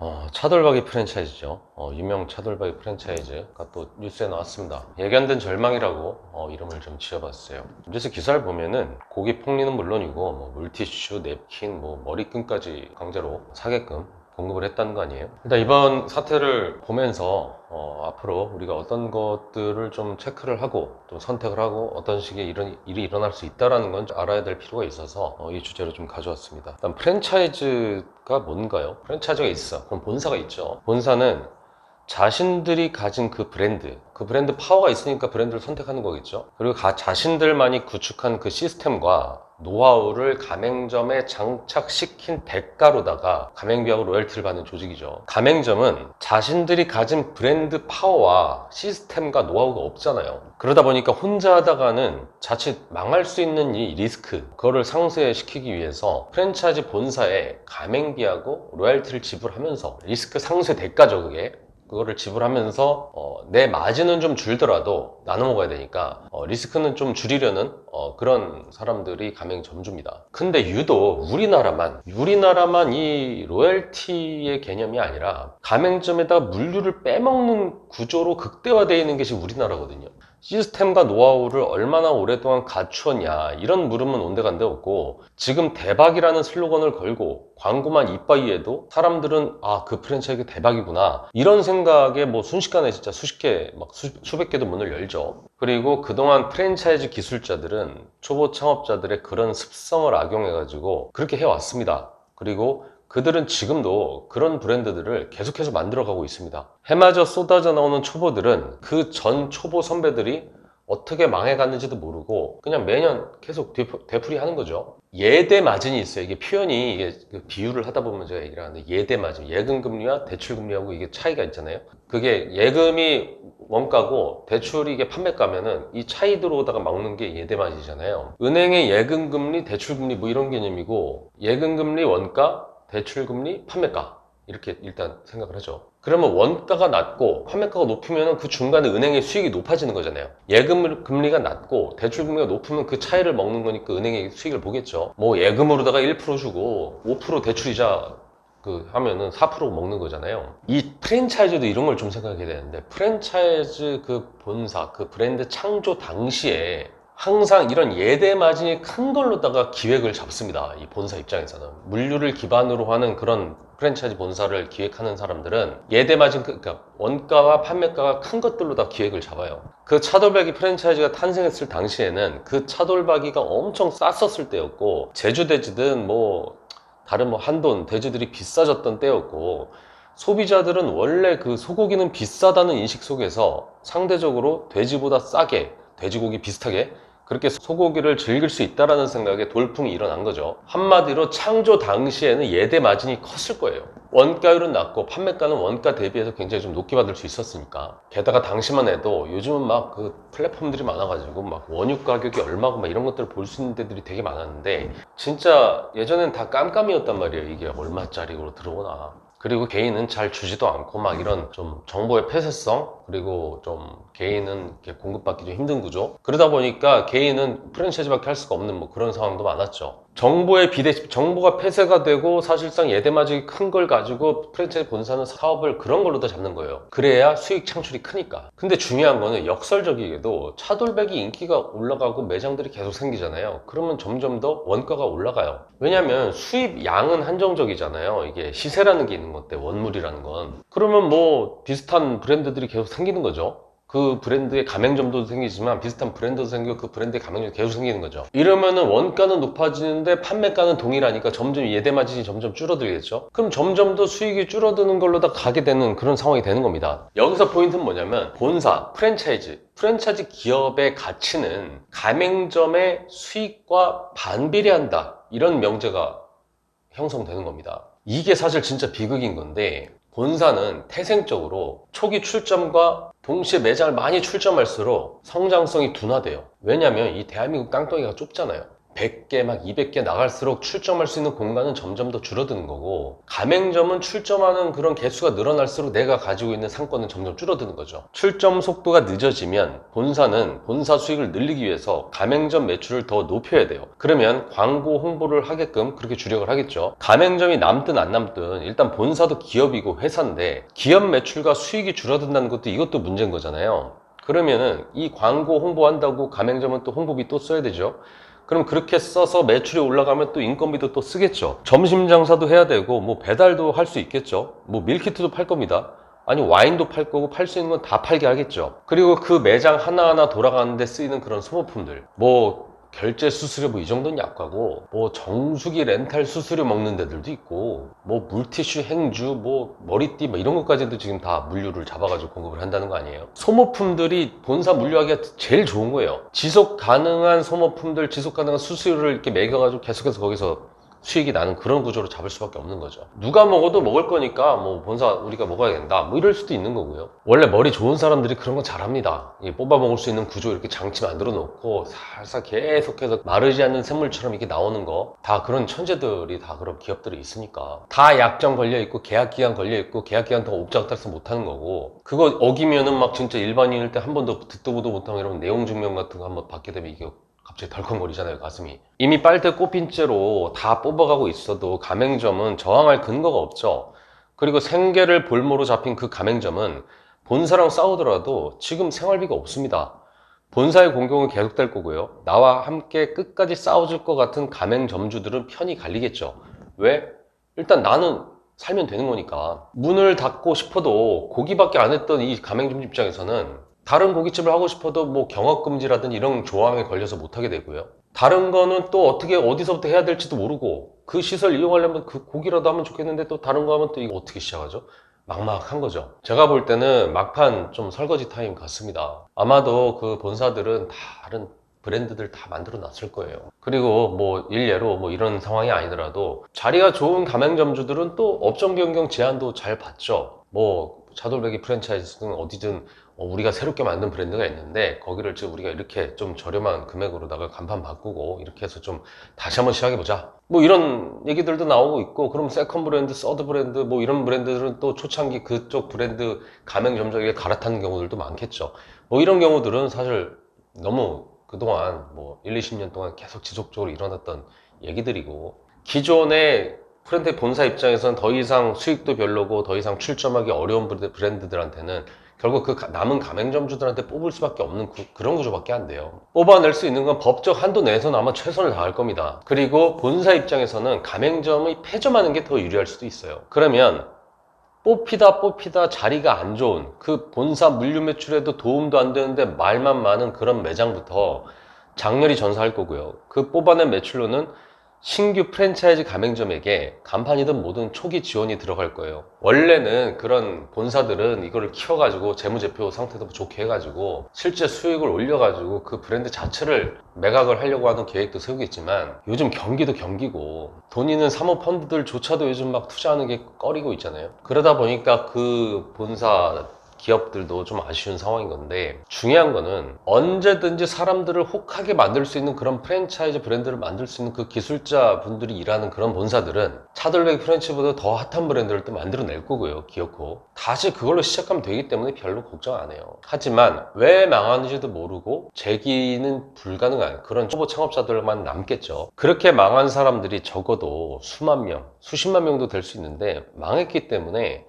어, 차돌박이 프랜차이즈죠. 어, 유명 차돌박이 프랜차이즈가 또 뉴스에 나왔습니다. 예견된 절망이라고 어, 이름을 좀 지어봤어요. 뉴스 기사를 보면은 고기 폭리는 물론이고 뭐 물티슈, 냅킨, 뭐 머리끈까지 강제로 사게끔 공급을 했다는 거 아니에요? 일단 이번 사태를 보면서 어, 앞으로 우리가 어떤 것들을 좀 체크를 하고 좀 선택을 하고 어떤 식의 이런 일이 일어날 수 있다는 건 알아야 될 필요가 있어서 어, 이 주제로 좀 가져왔습니다. 일단 프랜차이즈가 뭔가요? 프랜차이즈가 있어. 그럼 본사가 있죠. 본사는 자신들이 가진 그 브랜드, 그 브랜드 파워가 있으니까 브랜드를 선택하는 거겠죠. 그리고 가, 자신들만이 구축한 그 시스템과 노하우를 가맹점에 장착시킨 대가로다가 가맹비하고 로열티를 받는 조직이죠. 가맹점은 자신들이 가진 브랜드 파워와 시스템과 노하우가 없잖아요. 그러다 보니까 혼자 하다가는 자칫 망할 수 있는 이 리스크, 그거를 상쇄시키기 위해서 프랜차이즈 본사에 가맹비하고 로열티를 지불하면서 리스크 상쇄 대가죠, 그게. 그거를 지불하면서 어, 내 마진은 좀 줄더라도 나눠 먹어야 되니까 어, 리스크는 좀 줄이려는 어, 그런 사람들이 가맹점주입니다. 근데 유독 우리나라만 우리나라만 이 로열티의 개념이 아니라 가맹점에다 물류를 빼먹는 구조로 극대화되어 있는 것이 우리나라거든요. 시스템과 노하우를 얼마나 오랫동안 갖추었냐 이런 물음은 온데간데 없고 지금 대박이라는 슬로건을 걸고 광고만 이빠이해도 사람들은 아 그 프랜차이즈 대박이구나 이런 생각에 뭐 순식간에 진짜 수십 개 막 수백 개도 문을 열죠. 그리고 그동안 프랜차이즈 기술자들은 초보 창업자들의 그런 습성을 악용해 가지고 그렇게 해왔습니다. 그리고 그들은 지금도 그런 브랜드들을 계속해서 만들어가고 있습니다. 해마저 쏟아져 나오는 초보들은 그 전 초보 선배들이 어떻게 망해갔는지도 모르고 그냥 매년 계속 되풀- 되풀이하는 거죠. 예대 마진이 있어요. 이게 표현이 이게 그 비유를 하다 보면 제가 얘기를 하는데 예대 마진, 예금 금리와 대출 금리하고 이게 차이가 있잖아요. 그게 예금이 원가고 대출이 이게 판매가면은 이 차이 들어오다가 막는 게 예대 마진이잖아요. 은행의 예금 금리, 대출 금리 뭐 이런 개념이고 예금 금리 원가, 대출 금리, 판매가 이렇게 일단 생각을 하죠. 그러면 원가가 낮고 판매가가 높으면 그 중간에 은행의 수익이 높아지는 거잖아요. 예금 금리가 낮고 대출 금리가 높으면 그 차이를 먹는 거니까 은행의 수익을 보겠죠. 뭐 예금으로다가 1% 주고 5% 대출이자 그 하면은 4% 먹는 거잖아요. 이 프랜차이즈도 이런 걸 좀 생각해야 되는데 프랜차이즈 그 본사 그 브랜드 창조 당시에 항상 이런 예대 마진이 큰 걸로다가 기획을 잡습니다. 이 본사 입장에서는 물류를 기반으로 하는 그런 프랜차이즈 본사를 기획하는 사람들은 예대 마진 그- 그러니까 원가와 판매가가 큰 것들로 다 기획을 잡아요. 그 차돌박이 프랜차이즈가 탄생했을 당시에는 그 차돌박이가 엄청 쌌었을 때였고 제주 돼지든 뭐 다른 뭐 한돈 돼지들이 비싸졌던 때였고 소비자들은 원래 그 소고기는 비싸다는 인식 속에서 상대적으로 돼지보다 싸게 돼지고기 비슷하게 그렇게 소고기를 즐길 수 있다라는 생각에 돌풍이 일어난 거죠. 한마디로 창조 당시에는 예대 마진이 컸을 거예요. 원가율은 낮고 판매가는 원가 대비해서 굉장히 좀 높게 받을 수 있었으니까. 게다가 당시만 해도 요즘은 막 그 플랫폼들이 많아가지고 막 원유 가격이 얼마고 막 이런 것들을 볼 수 있는 데들이 되게 많았는데 진짜 예전엔 다 깜깜이었단 말이에요. 이게 얼마짜리로 들어오나. 그리고 개인은 잘 주지도 않고 막 이런 좀 정보의 폐쇄성 그리고 좀 개인은 공급받기 좀 힘든 구조. 그러다 보니까 개인은 프랜차이즈밖에 할 수가 없는 뭐 그런 상황도 많았죠 정보의 비대 정보가 폐쇄가 되고 사실상 예대마진이 큰 걸 가지고 프랜차이즈 본사는 사업을 그런 걸로 다 잡는 거예요. 그래야 수익 창출이 크니까. 근데 중요한 거는 역설적이게도 차돌백이 인기가 올라가고 매장들이 계속 생기잖아요. 그러면 점점 더 원가가 올라가요. 왜냐면 수입 양은 한정적이잖아요. 이게 시세라는 게 있는 건데 원물이라는 건. 그러면 뭐 비슷한 브랜드들이 계속 생기는 거죠 그 브랜드의 가맹점도 생기지만 비슷한 브랜드도 생기고 그 브랜드의 가맹점도 계속 생기는 거죠. 이러면은 원가는 높아지는데 판매가는 동일하니까 점점 예대 마진이 점점 줄어들겠죠. 그럼 점점 더 수익이 줄어드는 걸로 다 가게 되는 그런 상황이 되는 겁니다. 여기서 포인트는 뭐냐면 본사, 프랜차이즈, 프랜차이즈 기업의 가치는 가맹점의 수익과 반비례한다. 이런 명제가 형성되는 겁니다. 이게 사실 진짜 비극인 건데 본사는 태생적으로 초기 출점과 동시에 매장을 많이 출점할수록 성장성이 둔화돼요. 왜냐면 이 대한민국 땅덩이가 좁잖아요. 100개 막 200개 나갈수록 출점할 수 있는 공간은 점점 더 줄어드는 거고 가맹점은 출점하는 그런 개수가 늘어날수록 내가 가지고 있는 상권은 점점 줄어드는 거죠. 출점 속도가 늦어지면 본사는 본사 수익을 늘리기 위해서 가맹점 매출을 더 높여야 돼요. 그러면 광고 홍보를 하게끔 그렇게 주력을 하겠죠. 가맹점이 남든 안 남든 일단 본사도 기업이고 회사인데 기업 매출과 수익이 줄어든다는 것도 이것도 문제인 거잖아요. 그러면은 이 광고 홍보한다고 가맹점은 또 홍보비 또 써야 되죠. 그럼 그렇게 써서 매출이 올라가면 또 인건비도 또 쓰겠죠. 점심 장사도 해야 되고 뭐 배달도 할 수 있겠죠. 뭐 밀키트도 팔 겁니다. 아니 와인도 팔 거고 팔 수 있는 건 다 팔게 하겠죠. 그리고 그 매장 하나하나 돌아가는데 쓰이는 그런 소모품들. 뭐 결제 수수료 뭐 이 정도는 약과고 뭐 정수기 렌탈 수수료 먹는 데들도 있고 뭐 물티슈 행주 뭐 머리띠 뭐 이런 것까지도 지금 다 물류를 잡아가지고 공급을 한다는 거 아니에요? 소모품들이 본사 물류하기가 제일 좋은 거예요. 지속 가능한 소모품들 지속 가능한 수수료를 이렇게 매겨가지고 계속해서 거기서 수익이 나는 그런 구조로 잡을 수밖에 없는 거죠. 누가 먹어도 먹을 거니까 뭐 본사 우리가 먹어야 된다. 뭐 이럴 수도 있는 거고요. 원래 머리 좋은 사람들이 그런 거 잘합니다. 이 뽑아 먹을 수 있는 구조 이렇게 장치 만들어 놓고 살살 계속해서 마르지 않는 샘물처럼 이렇게 나오는 거 다 그런 천재들이 다 그런 기업들이 있으니까 다 약정 걸려 있고 계약 기간 걸려 있고 계약 기간 동안 옥자각달서 못 하는 거고 그거 어기면은 막 진짜 일반인일 때 한 번도 듣도 보도 못하고 이러면 내용 증명 같은 거 한번 받게 되면 이게 갑자기 덜컹거리잖아요 가슴이. 이미 빨대 꼽힌 채로 다 뽑아가고 있어도 가맹점은 저항할 근거가 없죠. 그리고 생계를 볼모로 잡힌 그 가맹점은 본사랑 싸우더라도 지금 생활비가 없습니다. 본사의 공격은 계속될 거고요. 나와 함께 끝까지 싸워줄 것 같은 가맹점주들은 편히 갈리겠죠. 왜? 일단 나는 살면 되는 거니까. 문을 닫고 싶어도 고기밖에 안 했던 이 가맹점 입장에서는 다른 고깃집을 하고 싶어도 뭐 경업금지라든 이런 조항에 걸려서 못하게 되고요. 다른 거는 또 어떻게 어디서부터 해야 될지도 모르고 그 시설 이용하려면 그 고기라도 하면 좋겠는데 또 다른 거 하면 또 이거 어떻게 시작하죠? 막막한 거죠. 제가 볼 때는 막판 좀 설거지 타임 같습니다. 아마도 그 본사들은 다른 브랜드들 다 만들어 놨을 거예요. 그리고 뭐 일례로 뭐 이런 상황이 아니더라도 자리가 좋은 가맹점주들은 또 업종 변경 제한도 잘 받죠. 뭐 차돌백이 프랜차이즈는 어디든 어, 우리가 새롭게 만든 브랜드가 있는데 거기를 지금 우리가 이렇게 좀 저렴한 금액으로다가 간판 바꾸고 이렇게 해서 좀 다시 한번 시작해보자. 뭐 이런 얘기들도 나오고 있고 그럼 세컨 브랜드, 서드 브랜드 뭐 이런 브랜드들은 또 초창기 그쪽 브랜드 가맹 점적에 갈아타는 경우들도 많겠죠. 뭐 이런 경우들은 사실 너무 그동안 뭐 1, 20년 동안 계속 지속적으로 일어났던 얘기들이고 기존의 프랜차이즈 본사 입장에서는 더 이상 수익도 별로고 더 이상 출점하기 어려운 브랜드- 브랜드들한테는 결국 그 가- 남은 가맹점주들한테 뽑을 수밖에 없는 그, 런 구조밖에 안 돼요. 뽑아낼 수 있는 건 법적 한도 내에서는 아마 최선을 다할 겁니다. 그리고 본사 입장에서는 가맹점의 폐점하는 게 더 유리할 수도 있어요. 그러면 뽑히다 뽑히다 자리가 안 좋은 그 본사 물류 매출에도 도움도 안 되는데 말만 많은 그런 매장부터 장렬히 전사할 거고요. 그 뽑아낸 매출로는 신규 프랜차이즈 가맹점에게 간판이든 뭐든 초기 지원이 들어갈 거예요. 원래는 그런 본사들은 이거를 키워가지고 재무제표 상태도 좋게 해가지고 실제 수익을 올려가지고 그 브랜드 자체를 매각을 하려고 하는 계획도 세우겠지만 요즘 경기도 경기고 돈 있는 사모펀드들조차도 요즘 막 투자하는 게 꺼리고 있잖아요. 그러다 보니까 그 본사 기업들도 좀 아쉬운 상황인 건데 중요한 거는 언제든지 사람들을 혹하게 만들 수 있는 그런 프랜차이즈 브랜드를 만들 수 있는 그 기술자 분들이 일하는 그런 본사들은 차돌백 프랜차이즈보다 더 핫한 브랜드를 또 만들어낼 거고요 기어코. 다시 그걸로 시작하면 되기 때문에 별로 걱정 안 해요. 하지만 왜 망하는지도 모르고 재기는 불가능한 그런 초보 창업자들만 남겠죠. 그렇게 망한 사람들이 적어도 수만 명 수십만 명도 될 수 있는데 망했기 때문에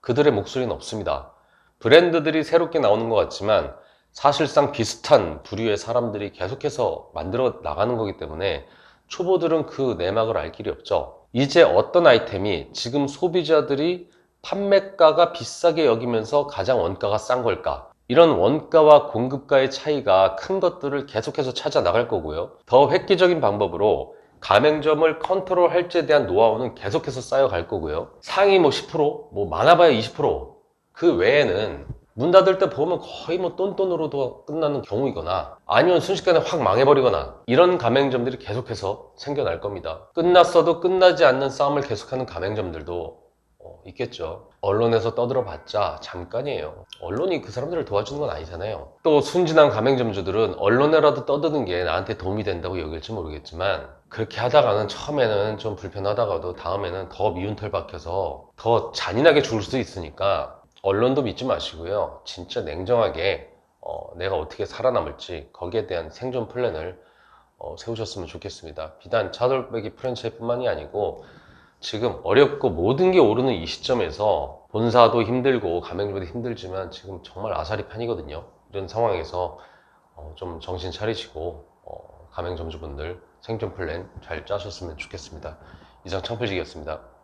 그들의 목소리는 없습니다 브랜드들이 새롭게 나오는 것 같지만 사실상 비슷한 부류의 사람들이 계속해서 만들어 나가는 거기 때문에 초보들은 그 내막을 알 길이 없죠. 이제 어떤 아이템이 지금 소비자들이 판매가가 비싸게 여기면서 가장 원가가 싼 걸까? 이런 원가와 공급가의 차이가 큰 것들을 계속해서 찾아 나갈 거고요. 더 획기적인 방법으로 가맹점을 컨트롤 할지에 대한 노하우는 계속해서 쌓여갈 거고요. 상위 뭐 10%, 뭐 많아봐야 20%, 그 외에는 문 닫을 때 보면 거의 뭐 똔똔으로도 끝나는 경우이거나 아니면 순식간에 확 망해버리거나 이런 가맹점들이 계속해서 생겨날 겁니다. 끝났어도 끝나지 않는 싸움을 계속하는 가맹점들도 어, 있겠죠. 언론에서 떠들어 봤자 잠깐이에요. 언론이 그 사람들을 도와주는 건 아니잖아요. 또 순진한 가맹점주들은 언론에라도 떠드는 게 나한테 도움이 된다고 여길지 모르겠지만 그렇게 하다가는 처음에는 좀 불편하다가도 다음에는 더 미운 털 박혀서 더 잔인하게 죽을 수도 있으니까 언론도 믿지 마시고요. 진짜 냉정하게 어, 내가 어떻게 살아남을지 거기에 대한 생존 플랜을 어, 세우셨으면 좋겠습니다. 비단 차돌배기 프랜차이뿐만이 아니고 지금 어렵고 모든 게 오르는 이 시점에서 본사도 힘들고 가맹점도 힘들지만 지금 정말 아사리 판이거든요. 이런 상황에서 어, 좀 정신 차리시고 어, 가맹점주분들 생존 플랜 잘 짜셨으면 좋겠습니다. 이상 청필직이었습니다.